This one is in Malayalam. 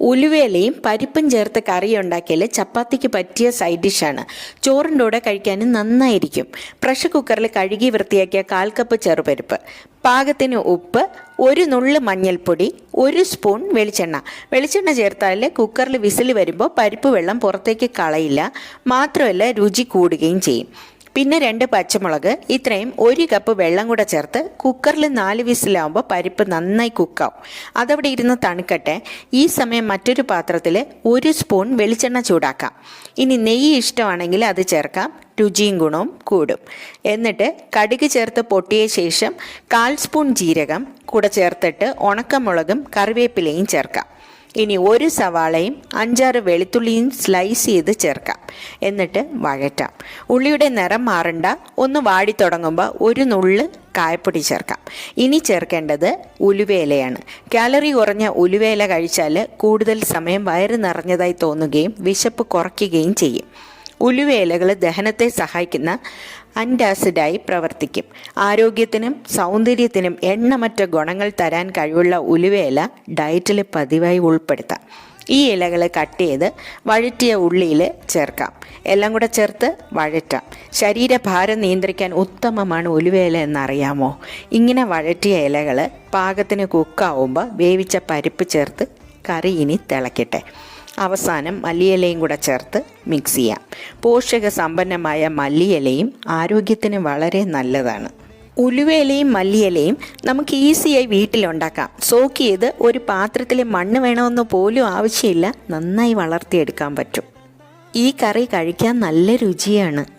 ഉലുവേലയും പരിപ്പും ചേർത്ത് കറി ഉണ്ടാക്കിയാൽ ചപ്പാത്തിക്ക് പറ്റിയ സൈഡ് ഡിഷാണ് ചോറിന്റെ കൂടെ കഴിക്കാനും നന്നായിരിക്കും. പ്രഷർ കുക്കറിൽ കഴുകി വൃത്തിയാക്കിയ കാൽ കപ്പ് ചെറുപരിപ്പ് പാകത്തിന് ഉപ്പ് ഒരു നുള്ള് മഞ്ഞൾപ്പൊടി ഒരു സ്പൂൺ വെളിച്ചെണ്ണ. വെളിച്ചെണ്ണ ചേർത്താൽ കുക്കറിൽ വിസിൽ വരുമ്പോൾ പരിപ്പ് വെള്ളം പുറത്തേക്ക് കളയില്ല. മാത്രമല്ല രുചി കൂടുകയും ചെയ്യും. പിന്നെ രണ്ട് പച്ചമുളക് ഇത്രയും ഒരു കപ്പ് വെള്ളം കൂടെ ചേർത്ത് കുക്കറിൽ നാല് വിസിലാവുമ്പോൾ പരിപ്പ് നന്നായി കുക്കാവും അതവിടെ ഇരുന്ന് തണുക്കട്ടെ. ഈ സമയം മറ്റൊരു പാത്രത്തിൽ ഒരു സ്പൂൺ വെളിച്ചെണ്ണ ചൂടാക്കാം. ഇനി നെയ്യ് ഇഷ്ടമാണെങ്കിൽ അത് ചേർക്കാം. രുചിയും ഗുണവും കൂടും. എന്നിട്ട് കടുക് ചേർത്ത് പൊട്ടിയ ശേഷം കാൽ സ്പൂൺ ജീരകം കൂടെ ചേർത്തിട്ട് ഉണക്കമുളകും കറിവേപ്പിലയും ചേർക്കാം. ഇനി ഒരു സവാളയും അഞ്ചാറ് വെളുത്തുള്ളിയും സ്ലൈസ് ചെയ്ത് ചേർക്കാം. എന്നിട്ട് വഴറ്റാം. ഉള്ളിയുടെ നിറം മാറണ്ട. ഒന്ന് വാടി തുടങ്ങുമ്പോൾ ഒരു നുള്ള് കായപ്പൊടി ചേർക്കാം. ഇനി ചേർക്കേണ്ടത് ഉലുവേലയാണ്. കാലറി കുറഞ്ഞ ഉലുവേല കഴിച്ചാൽ കൂടുതൽ സമയം വയറ് നിറഞ്ഞതായി തോന്നുകയും വിശപ്പ് കുറയ്ക്കുകയും ചെയ്യും. ഉലുവേലകൾ ദഹനത്തെ സഹായിക്കുന്ന അന്റാസിഡായി പ്രവർത്തിക്കും. ആരോഗ്യത്തിനും സൗന്ദര്യത്തിനും എണ്ണമറ്റ ഗുണങ്ങൾ തരാൻ കഴിവുള്ള ഉലുവേല ഡയറ്റിൽ പതിവായി ഉൾപ്പെടുത്താം. ഈ ഇലകൾ കട്ട് ചെയ്ത് വഴറ്റിയ ഉള്ളിയിൽ ചേർക്കാം. എല്ലാം കൂടെ ചേർത്ത് വഴറ്റാം. ശരീരഭാരം നിയന്ത്രിക്കാൻ ഉത്തമമാണ് ഉലുവേല എന്നറിയാമോ? ഇങ്ങനെ വഴറ്റിയ ഇലകൾ പാകത്തിന് കുക്കാവുമ്പോൾ വേവിച്ച പരിപ്പ് ചേർത്ത് കറി ഇനി തിളക്കട്ടെ. അവസാനം മല്ലിയിലയും കൂടെ ചേർത്ത് മിക്സ് ചെയ്യാം. പോഷക സമ്പന്നമായ മല്ലിയിലയും ആരോഗ്യത്തിന് വളരെ നല്ലതാണ്. ഉലുവയിലയും മല്ലിയിലയും നമുക്ക് ഈസിയായി വീട്ടിലുണ്ടാക്കാം. സോക്ക് ചെയ്ത് ഒരു പാത്രത്തിൽ മണ്ണ് വേണമെന്ന് പോലും ആവശ്യമില്ല. നന്നായി വളർത്തിയെടുക്കാൻ പറ്റും. ഈ കറി കഴിക്കാൻ നല്ല രുചിയാണ്.